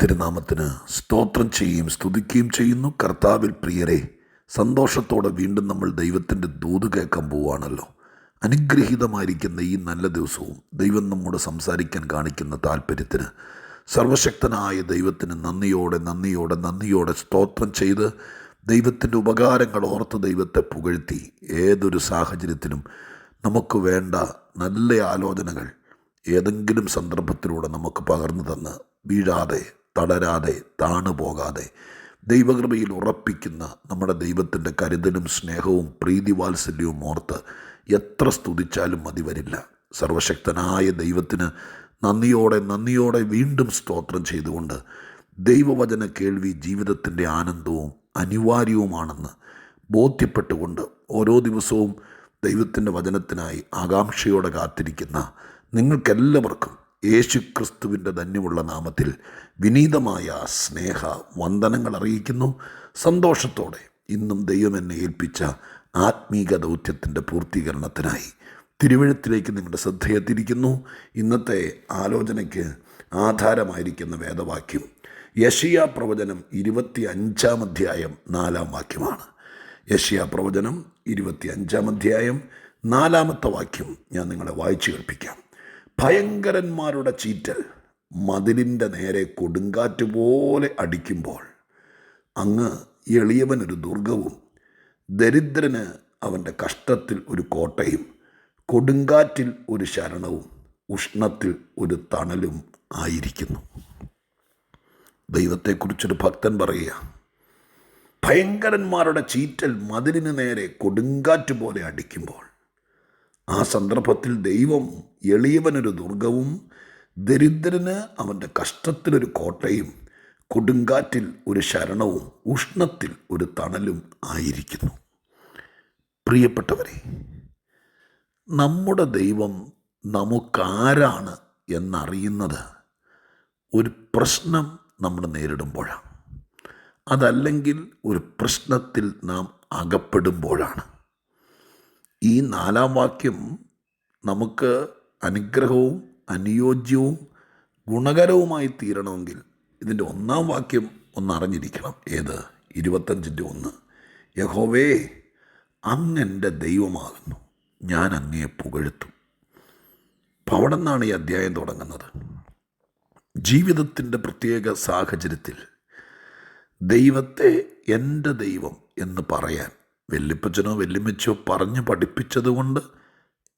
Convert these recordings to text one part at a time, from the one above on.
തിരുനാമത്തിന് സ്തോത്രം ചെയ്യുകയും സ്തുതിക്കുകയും ചെയ്യുന്നു. കർത്താവിൽ പ്രിയരെ സന്തോഷത്തോടെ വീണ്ടും നമ്മൾ ദൈവത്തിന്റെ ദൂത് കേൾക്കാൻ പോവുകയാണല്ലോ. അനുഗ്രഹീതമായിരിക്കുന്ന ഈ നല്ല ദിവസവും ദൈവം നമ്മോട് സംസാരിക്കാൻ കാണിക്കുന്ന താല്പര്യത്തിന് സർവശക്തനായ ദൈവത്തിന് നന്ദിയോടെ നന്ദിയോടെ നന്ദിയോടെ സ്തോത്രം ചെയ്ത് ദൈവത്തിന്റെ ഉപകാരങ്ങൾ ഓർത്ത് ദൈവത്തെ പുകഴ്ത്തി ഏതൊരു സാഹചര്യത്തിലും നമുക്ക് വേണ്ട നല്ല ആലോചനകൾ ഏതെങ്കിലും സന്ദർഭത്തിലൂടെ നമുക്ക് പകർന്നു തന്ന് വീഴാതെ തളരാതെ താണു പോകാതെ ദൈവകൃപയിൽ ഉറപ്പിക്കുന്ന നമ്മുടെ ദൈവത്തിന്റെ കരുതലും സ്നേഹവും പ്രീതിവാത്സല്യവും ഓർത്ത് എത്ര സ്തുതിച്ചാലും മതി വരില്ല. സർവശക്തനായ ദൈവത്തിന് നന്ദിയോടെ നന്ദിയോടെ വീണ്ടും സ്തോത്രം ചെയ്തുകൊണ്ട് ദൈവവചന കേൾവി ജീവിതത്തിന്റെ ആനന്ദവും അനിവാര്യവുമാണെന്ന് ബോധ്യപ്പെട്ടുകൊണ്ട് ഓരോ ദിവസവും ദൈവത്തിന്റെ വചനത്തിനായി ആകാംക്ഷയോടെ കാത്തിരിക്കുന്ന നിങ്ങൾക്കെല്ലാവർക്കും യേശു ക്രിസ്തുവിന്റെ ധന്യമുള്ള നാമത്തിൽ വിനീതമായ സ്നേഹ വന്ദനങ്ങൾ അറിയിക്കുന്നു. സന്തോഷത്തോടെ ഇന്നും ദൈവം എന്നെ ഏൽപ്പിച്ച ആത്മീക ദൗത്യത്തിന്റെ പൂർത്തീകരണത്തിനായി തിരുവഴുത്തിലേക്ക് നിങ്ങളുടെ ശ്രദ്ധയെത്തിരിക്കുന്നു ഇന്നത്തെ ആലോചനയ്ക്ക് ആധാരമായിരിക്കുന്ന വേദവാക്യം യഷിയ പ്രവചനം ഇരുപത്തി അഞ്ചാം അധ്യായം നാലാം വാക്യമാണ്. യഷിയ പ്രവചനം ഇരുപത്തി അഞ്ചാം അധ്യായം നാലാമത്തെ വാക്യം ഞാൻ നിങ്ങളെ വായിച്ചു കേൾപ്പിക്കാം. ഭയങ്കരന്മാരുടെ ചീറ്റൽ മതിലിന്റെ നേരെ കൊടുങ്കാറ്റ് പോലെ അടിക്കുമ്പോൾ അങ്ങ് എളിയവനൊരു ദുർഗവും ദരിദ്രന് അവന്റെ കഷ്ടത്തിൽ ഒരു കോട്ടയും കൊടുങ്കാറ്റിൽ ഒരു ശരണവും ഉഷ്ണത്തിൽ ഒരു തണലും ആയിരിക്കുന്നു. ദൈവത്തെക്കുറിച്ചൊരു ഭക്തൻ പറയുക ഭയങ്കരന്മാരുടെ ചീറ്റൽ മതിലിന് നേരെ കൊടുങ്കാറ്റ് പോലെ അടിക്കുമ്പോൾ ആ സന്ദർഭത്തിൽ ദൈവം എളിയവനൊരു ദുർഗവും ദരിദ്രന് അവന്റെ കഷ്ടത്തിലൊരു കോട്ടയും കൊടുങ്കാറ്റിൽ ഒരു ശരണവും ഉഷ്ണത്തിൽ ഒരു തണലും ആയിരിക്കുന്നു. പ്രിയപ്പെട്ടവരെ നമ്മുടെ ദൈവം നമുക്കാരാണ് എന്നറിയുന്നത് ഒരു പ്രശ്നം നമ്മൾ നേരിടുമ്പോഴാണ്. അതല്ലെങ്കിൽ ഒരു പ്രശ്നത്തിൽ നാം അകപ്പെടുമ്പോഴാണ്. ഈ നാലാം വാക്യം നമുക്ക് അനുഗ്രഹവും അനുയോജ്യവും ഗുണകരവുമായി തീരണമെങ്കിൽ ഇതിന്റെ ഒന്നാം വാക്യം ഒന്ന് അറിഞ്ഞിരിക്കണം ഏത്? ഇരുപത്തഞ്ചിന്റെ ഒന്ന്. യഹോവേ അങ്ങെന്റെ ദൈവമാകുന്നു. ഞാൻ അങ്ങയെ പുകഴ്ത്തും. അപ്പം അവിടെ നിന്നാണ് ഈ അധ്യായം തുടങ്ങുന്നത്. ജീവിതത്തിന്റെ പ്രത്യേക സാഹചര്യത്തിൽ ദൈവത്തെ എന്റെ ദൈവം എന്ന് പറയാൻ വെല്ലിപ്പച്ചനോ വല്യമ്മച്ചോ പറഞ്ഞ് പഠിപ്പിച്ചതുകൊണ്ട്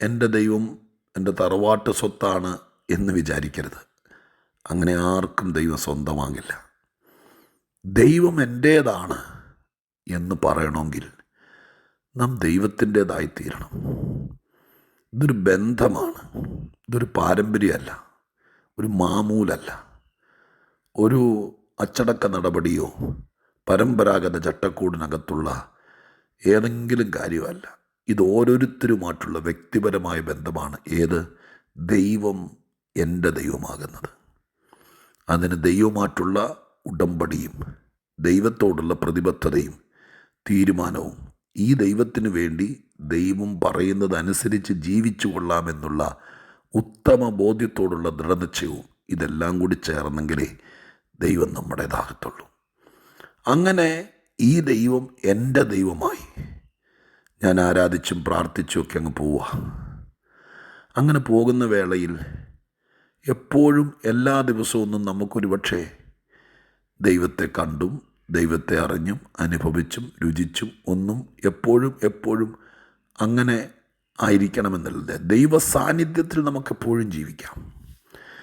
എന്റെ ദൈവം എന്റെ തറവാട്ട് സ്വത്താണ് എന്ന് വിചാരിക്കരുത്. അങ്ങനെ ആർക്കും ദൈവം സ്വന്തമാകില്ല ദൈവം എന്റേതാണ് എന്ന് പറയണമെങ്കിൽ നാം ദൈവത്തിന്റേതായി തീരണം. ഇതൊരു ബന്ധമാണ്. ഇതൊരു പാരമ്പര്യമല്ല. ഒരു മാമൂലല്ല. ഒരു അച്ചടക്ക നടപടിയോ പരമ്പരാഗത ചട്ടക്കൂടിനകത്തുള്ള ഏതെങ്കിലും കാര്യമല്ല. ഇത് ഓരോരുത്തരുമായിട്ടുള്ള വ്യക്തിപരമായ ബന്ധമാണ്. ഏത്? ദൈവം എന്റെ ദൈവമാകുന്നത്. അതിന് ദൈവമായിട്ടുള്ള ഉടമ്പടിയും ദൈവത്തോടുള്ള പ്രതിബദ്ധതയും തീരുമാനവും ഈ ദൈവത്തിന് വേണ്ടി ദൈവം പറയുന്നതനുസരിച്ച് ജീവിച്ചു കൊള്ളാമെന്നുള്ള ഉത്തമ ബോധ്യത്തോടുള്ള ദൃഢനിശ്ചയവും ഇതെല്ലാം കൂടി ചേർന്നെങ്കിലേ ദൈവം നമ്മുടേതാകത്തുള്ളൂ. അങ്ങനെ ഈ ദൈവം എന്റെ ദൈവമായി. ഞാൻ ആരാധിച്ചും പ്രാർത്ഥിച്ചും ഒക്കെ അങ്ങ് പോവുക. അങ്ങനെ പോകുന്ന വേളയിൽ എപ്പോഴും എല്ലാ ദിവസവും നമുക്കൊരു പക്ഷേ ദൈവത്തെ കണ്ടും ദൈവത്തെ അറിഞ്ഞും അനുഭവിച്ചും രുചിച്ചും ഒന്നും എപ്പോഴും എപ്പോഴും അങ്ങനെ ആയിരിക്കണമെന്നുള്ളത് ദൈവ സാന്നിധ്യത്തിൽ നമുക്കെപ്പോഴും ജീവിക്കാം.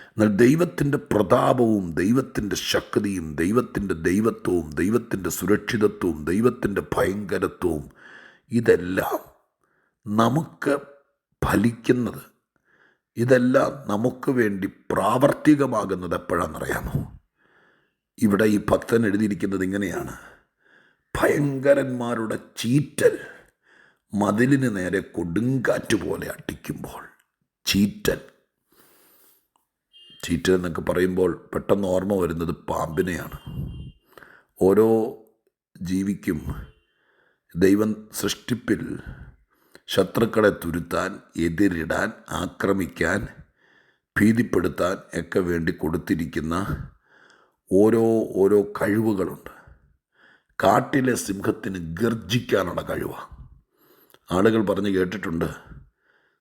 എന്നാൽ ദൈവത്തിന്റെ പ്രതാപവും ദൈവത്തിന്റെ ശക്തിയും ദൈവത്തിന്റെ ദൈവത്വവും ദൈവത്തിന്റെ സുരക്ഷിതത്വവും ദൈവത്തിന്റെ ഭയങ്കരത്വവും ഇതെല്ലാം നമുക്ക് ഫലിക്കുന്നത് ഇതെല്ലാം നമുക്ക് വേണ്ടി പ്രാവർത്തികമാകുന്നത് എപ്പോഴാണെന്നറിയാമോ? ഇവിടെ ഈ ഭക്തൻ എഴുതിയിരിക്കുന്നത് ഇങ്ങനെയാണ്. ഭയങ്കരന്മാരുടെ ചീറ്റൽ മതിലിന് നേരെ കൊടുങ്കാറ്റ് പോലെ അട്ടിക്കുമ്പോൾ ചീറ്റൽ. ചീറ്റൽ എന്നൊക്കെ പറയുമ്പോൾ പെട്ടെന്ന് ഓർമ്മ വരുന്നത് പാമ്പിനെയാണ്. ഓരോ ജീവിക്കും ദൈവം സൃഷ്ടിപ്പിൽ ശത്രുക്കളെ തുരുത്താൻ എതിരിടാൻ ആക്രമിക്കാൻ ഭീതിപ്പെടുത്താൻ ഒക്കെ വേണ്ടി കൊടുത്തിരിക്കുന്ന ഓരോ ഓരോ കഴിവുകളുണ്ട്. കാട്ടിലെ സിംഹത്തിന് ഗർജിക്കാനുള്ള കഴിവാണ് ആളുകൾ പറഞ്ഞ് കേട്ടിട്ടുണ്ട്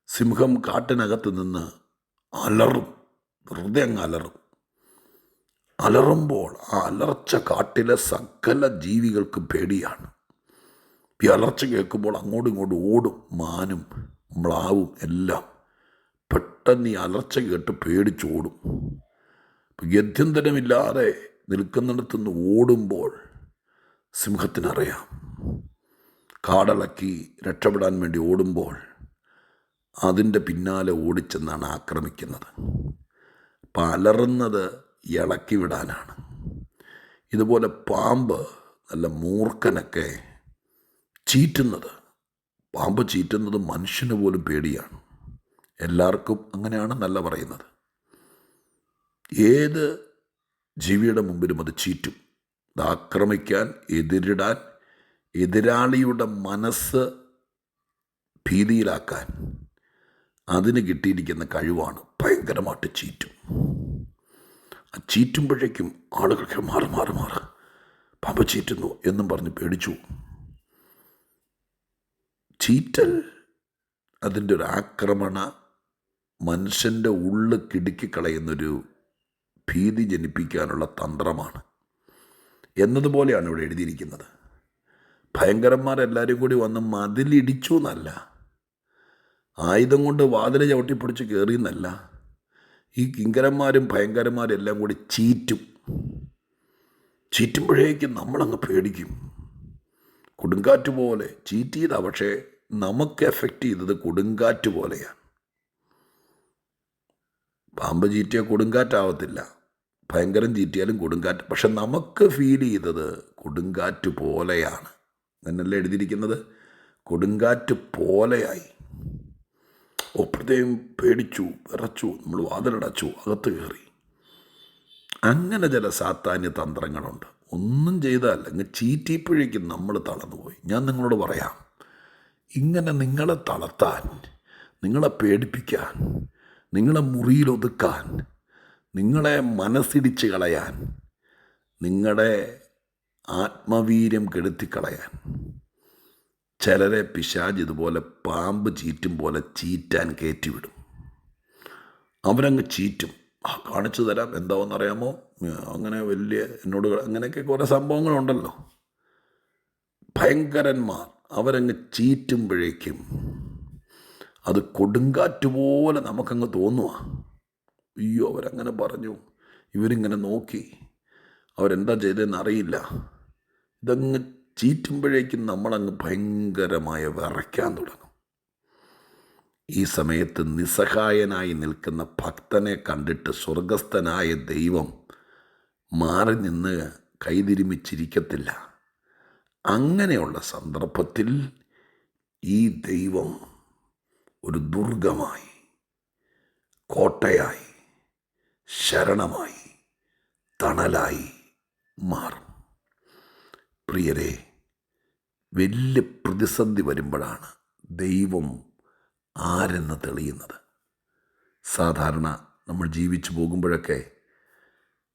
സിംഹം കാട്ടിനകത്ത് നിന്ന് അലറും അങ്ങ് അലറും. അലറുമ്പോൾ ആ അലർച്ച കാട്ടിലെ സകല ജീവികൾക്ക് പേടിയാണ്. ഈ അലർച്ച കേൾക്കുമ്പോൾ അങ്ങോട്ടും ഇങ്ങോട്ടും ഓടും മാനും മ്ലാവും എല്ലാം പെട്ടെന്ന് ഈ അലർച്ച കേട്ട് പേടിച്ചോടും ഗത്യന്തരമില്ലാതെ നിൽക്കുന്നിടത്തുനിന്ന് ഓടുമ്പോൾ സിംഹത്തിനറിയാം. കാടളക്കി രക്ഷപ്പെടാൻ വേണ്ടി ഓടുമ്പോൾ അതിന്റെ പിന്നാലെ ഓടിച്ചെന്നാണ് ആക്രമിക്കുന്നത്. അപ്പം അലറുന്നത് ഇളക്കി വിടാനാണ്. ഇതുപോലെ പാമ്പ് നല്ല മൂർഖനൊക്കെ ചീറ്റുന്നത്. പാമ്പ് ചീറ്റുന്നത് മനുഷ്യന് പോലും പേടിയാണ്. എല്ലാവർക്കും അങ്ങനെയാണ് നല്ല പറയുന്നത്. ഏത് ജീവിയുടെ മുമ്പിലും അത് ചീറ്റും. അത് ആക്രമിക്കാൻ എതിരിടാൻ എതിരാളിയുടെ മനസ്സ് ഭീതിയിലാക്കാൻ അതിന് കിട്ടിയിരിക്കുന്ന കഴിവാണ് ഭയങ്കരമായിട്ട് ചീറ്റും. ആ ചീറ്റുമ്പോഴേക്കും ആളുകൾക്ക് മാറി മാറി മാറി. പാമ്പ് ചീറ്റുന്നു എന്നും പറഞ്ഞ് പേടിച്ചു. ചീറ്റൽ അതിന്റെ ഒരു ആക്രമണ മനുഷ്യന്റെ ഉള്ള് കിടുക്കിക്കളയുന്നൊരു ഭീതി ജനിപ്പിക്കാനുള്ള തന്ത്രമാണ്. എന്നതുപോലെയാണ് ഇവിടെ എഴുതിയിരിക്കുന്നത്. ഭയങ്കരന്മാരെല്ലാവരും കൂടി വന്ന് മതിലിടിച്ചു എന്നല്ല. ആയുധം കൊണ്ട് വാതിൽ ചവിട്ടിപ്പിടിച്ച് കയറി എന്നല്ല. ഈ കിങ്കരന്മാരും ഭയങ്കരന്മാരും എല്ലാം കൂടി ചീറ്റും. ചീറ്റുമ്പോഴേക്കും നമ്മളങ്ങ് പേടിക്കും. കൊടുങ്കാറ്റ് പോലെ ചീറ്റ് ചെയ്താ പക്ഷേ നമുക്ക് എഫക്റ്റ് ചെയ്തത് കൊടുങ്കാറ്റ് പോലെയാണ്. പാമ്പ് ചീറ്റിയ കൊടുങ്കാറ്റാവത്തില്ല. ഭയങ്കരം ചീറ്റിയാലും കൊടുങ്കാറ്റ്. പക്ഷെ നമുക്ക് ഫീൽ ചെയ്തത് കൊടുങ്കാറ്റ് പോലെയാണ്. എന്നല്ലേ എഴുതിയിരിക്കുന്നത്? കൊടുങ്കാറ്റ് പോലെയായി. ഒപ്പത്തേയും പേടിച്ചു വിറച്ചു നമ്മൾ വാതിലടച്ചു അകത്ത് കയറി. അങ്ങനെ ചില സാത്താന്യ തന്ത്രങ്ങളുണ്ട്. ഒന്നും ചെയ്താൽ അങ്ങ് ചീറ്റിയപ്പോഴേക്കും നമ്മൾ തളർന്നുപോയി. ഞാൻ നിങ്ങളോട് പറയാം ഇങ്ങനെ നിങ്ങളെ തളർത്താൻ നിങ്ങളെ പേടിപ്പിക്കാൻ നിങ്ങളെ മുറിയിലൊതുക്കാൻ നിങ്ങളെ മനസ്സിടിച്ച് കളയാൻ നിങ്ങളുടെ ആത്മവീര്യം കെടുത്തിക്കളയാൻ ചിലരെ പിശാജ് ഇതുപോലെ പാമ്പ് ചീറ്റും പോലെ ചീറ്റാൻ കയറ്റിവിടും. അവരങ്ങ് ചീറ്റും. ആ കാണിച്ചു തരാം എന്താവെന്നറിയാമോ അങ്ങനെ വലിയ എന്നോട് അങ്ങനെയൊക്കെ കുറേ സംഭവങ്ങളുണ്ടല്ലോ. ഭയങ്കരന്മാർ അവരങ്ങ് ചീറ്റുമ്പോഴേക്കും അത് കൊടുങ്കാറ്റ് പോലെ നമുക്കങ്ങ് തോന്നുക അയ്യോ അവരങ്ങനെ പറഞ്ഞു. ഇവരിങ്ങനെ നോക്കി. അവരെന്താ ചെയ്തതെന്ന് അറിയില്ല. ഇതങ്ങ് ചീറ്റുമ്പോഴേക്കും നമ്മളങ്ങ് ഭയങ്കരമായ വിറയ്ക്കാൻ തുടങ്ങും. ഈ സമയത്ത് നിസ്സഹായനായി നിൽക്കുന്ന ഭക്തനെ കണ്ടിട്ട് സ്വർഗസ്ഥനായ ദൈവം മാറി നിന്ന് കൈതിരുമിച്ചിരിക്കത്തില്ല. അങ്ങനെയുള്ള സന്ദർഭത്തിൽ ഈ ദൈവം ഒരു ദുർഗമായി കോട്ടയായി ശരണമായി തണലായി മാറും. പ്രിയരെ വലിയ പ്രതിസന്ധി വരുമ്പോഴാണ് ദൈവം ആരെന്ന് തെളിയുന്നത്? സാധാരണ നമ്മൾ ജീവിച്ചു പോകുമ്പോഴൊക്കെ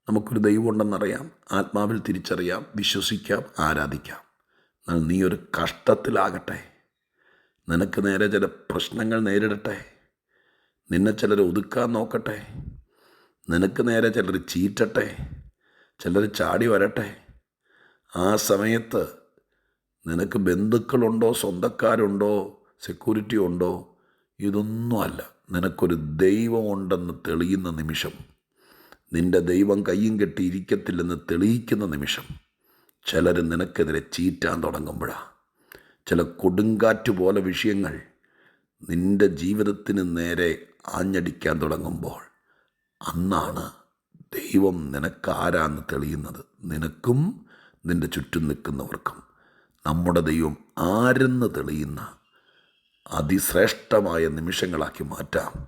നമുക്കൊരു ദൈവമുണ്ടെന്നറിയാം ആത്മാവിൽ തിരിച്ചറിയാം വിശ്വസിക്കാം ആരാധിക്കാം. എന്നാൽ നീ ഒരു കഷ്ടത്തിലാകട്ടെ. നിനക്ക് നേരെ ചില പ്രശ്നങ്ങൾ നേരിടട്ടെ. നിന്നെ ചിലർ ഒതുക്കാൻ നോക്കട്ടെ. നിനക്ക് നേരെ ചിലർ ചീറ്റട്ടെ. ചിലർ ചാടി വരട്ടെ. ആ സമയത്ത് നിനക്ക് ബന്ധുക്കളുണ്ടോ സ്വന്തക്കാരുണ്ടോ സെക്യൂരിറ്റി ഉണ്ടോ? ഇതൊന്നുമല്ല. നിനക്കൊരു ദൈവമുണ്ടെന്ന് തെളിയുന്ന നിമിഷം നിന്റെ ദൈവം കയ്യും കെട്ടിയിരിക്കത്തില്ലെന്ന് തെളിയിക്കുന്ന നിമിഷം ചിലർ നിനക്കെതിരെ ചീറ്റാൻ തുടങ്ങുമ്പോഴാണ് ചില കൊടുങ്കാറ്റ് പോലെ വിഷയങ്ങൾ നിന്റെ ജീവിതത്തിന് നേരെ ആഞ്ഞടിക്കാൻ തുടങ്ങുമ്പോൾ അന്നാണ് ദൈവം നിനക്കാരാന്ന് തെളിയുന്നത്. നിനക്കും നിന്റെ ചുറ്റും നിൽക്കുന്നവർക്കും. നമ്മുടെ ദൈവം ആരെന്ന് തെളിയുന്ന അതിശ്രേഷ്ഠമായ നിമിഷങ്ങളാക്കി മാറ്റാം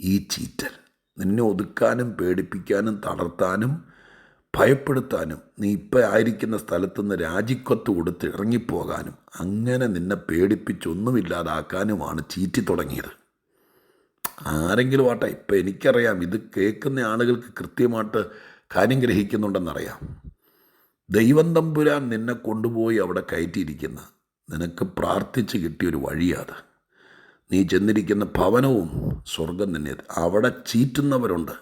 ഈ ചീറ്റൽ. നിന്നെ ഒതുക്കാനും പേടിപ്പിക്കാനും തളർത്താനും ഭയപ്പെടുത്താനും നീ ഇപ്പം ആയിരിക്കുന്ന സ്ഥലത്തുനിന്ന് രാജിക്കൊത്ത് കൊടുത്ത് ഇറങ്ങിപ്പോകാനും അങ്ങനെ നിന്നെ പേടിപ്പിച്ചൊന്നുമില്ലാതാക്കാനുമാണ് ചീറ്റി തുടങ്ങിയത്. ആരെങ്കിലും ആട്ടെ ഇപ്പം എനിക്കറിയാം ഇത് കേൾക്കുന്ന ആളുകൾക്ക് കൃത്യമായിട്ട് കാര്യം ഗ്രഹിക്കുന്നുണ്ടെന്നറിയാം. ദൈവം തമ്പുരാൻ നിന്നെ കൊണ്ടുപോയി അവിടെ കയറ്റിയിരിക്കുന്ന. നിനക്ക് പ്രാർത്ഥിച്ച് കിട്ടിയൊരു വഴിയാത്. നീ ചെന്നിരിക്കുന്ന ഭവനവും സ്വർഗം തന്നെ. അവിടെ ചീറ്റുന്നവരുണ്ട്.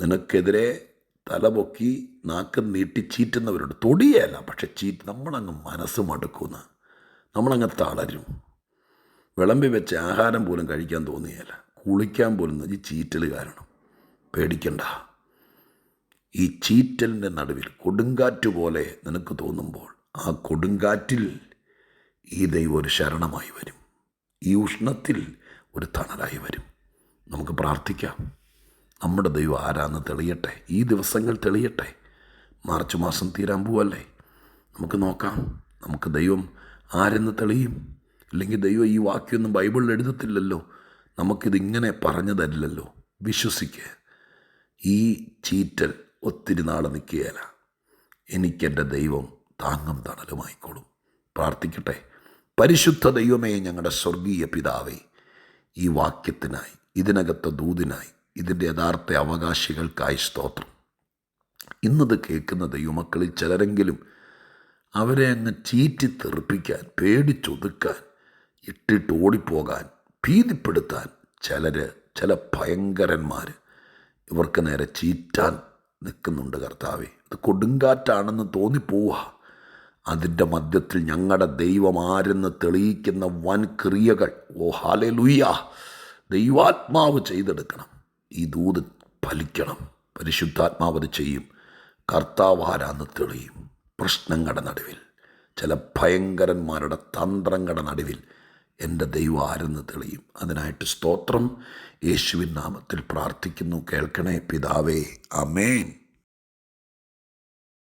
നിനക്കെതിരെ തലപൊക്കി നാക്ക് നീട്ടി ചീറ്റുന്നവരുണ്ട്. തൊടിയല്ല പക്ഷെ ചീറ്റ് നമ്മളങ്ങ് മനസ്സ് മടുക്കുന്ന. നമ്മളങ്ങ് തളരും. വിളമ്പി വെച്ച് ആഹാരം പോലും കഴിക്കാൻ തോന്നിയല്ല കുളിക്കാൻ പോലും ഈ ചീറ്റൽ കാരണം. പേടിക്കണ്ട. ഈ ചീറ്റലിന്റെ നടുവിൽ കൊടുങ്കാറ്റ് പോലെ നിനക്ക് തോന്നുമ്പോൾ ആ കൊടുങ്കാറ്റിൽ ഈ ദൈവം ഒരു ശരണമായി വരും. ഈ ഉഷ്ണത്തിൽ ഒരു തണലായി വരും. നമുക്ക് പ്രാർത്ഥിക്കാം. നമ്മുടെ ദൈവം ആരാന്ന് തെളിയട്ടെ. ഈ ദിവസങ്ങൾ തെളിയട്ടെ. മാർച്ച് മാസം തീരാൻ പോവല്ലേ? നമുക്ക് നോക്കാം. നമുക്ക് ദൈവം ആരെന്ന് തെളിയും? അല്ലെങ്കിൽ ദൈവം ഈ വാക്യൊന്നും ബൈബിളിൽ എഴുതത്തില്ലല്ലോ. നമുക്കിതിങ്ങനെ പറഞ്ഞു തരില്ലല്ലോ വിശ്വസിക്കുക ഈ ചീറ്റൽ ഒത്തിരി നാൾ നിൽക്കുകയില്ല. എനിക്കെന്റെ ദൈവം താങ്ങും തണലുമായിക്കോളും. പ്രാർത്ഥിക്കട്ടെ. പരിശുദ്ധ ദൈവമേ ഞങ്ങളുടെ സ്വർഗീയ പിതാവേ ഈ വാക്യത്തിനായി ഇതിനകത്തെ ദൂതിനായി ഇതിന്റെ യഥാർത്ഥ അവകാശികൾക്കായി സ്തോത്രം. ഇന്നത് കേൾക്കുന്ന ദൈവമക്കളിൽ ചിലരെങ്കിലും അവരെ അങ്ങ് ചീറ്റി തെറിപ്പിക്കാൻ പേടിച്ചൊതുക്കാൻ ഇട്ടിട്ട് ഓടിപ്പോകാൻ ഭീതിപ്പെടുത്താൻ ചിലർ ചില ഭയങ്കരന്മാർ ഇവർക്ക് നേരെ ചീറ്റാൻ നിൽക്കുന്നുണ്ട് കർത്താവെ. ഇത് കൊടുങ്കാറ്റാണെന്ന് തോന്നിപ്പോവുക. അതിന്റെ മധ്യത്തിൽ ഞങ്ങളുടെ ദൈവം ആരെന്ന് തെളിയിക്കുന്ന വൻ ക്രിയകൾ. ഓ ഹാലെ ലുയ്യ ദൈവാത്മാവ് ചെയ്തെടുക്കണം. ഈ ദൂത് ഫലിക്കണം. പരിശുദ്ധാത്മാവ് അത് ചെയ്യും. കർത്താവ് ആരാന്ന് തെളിയും. പ്രശ്നങ്ങളുടെ നടുവിൽ. ചില ഭയങ്കരന്മാരുടെ തന്ത്രങ്ങളുടെ നടുവിൽ എന്റെ ദൈവം ആരെന്ന് തെളിയും. അതിനായിട്ട് സ്തോത്രം. യേശുവിൻ നാമത്തിൽ പ്രാർത്ഥിക്കുന്നു. കേൾക്കണേ പിതാവേ. അമേൻ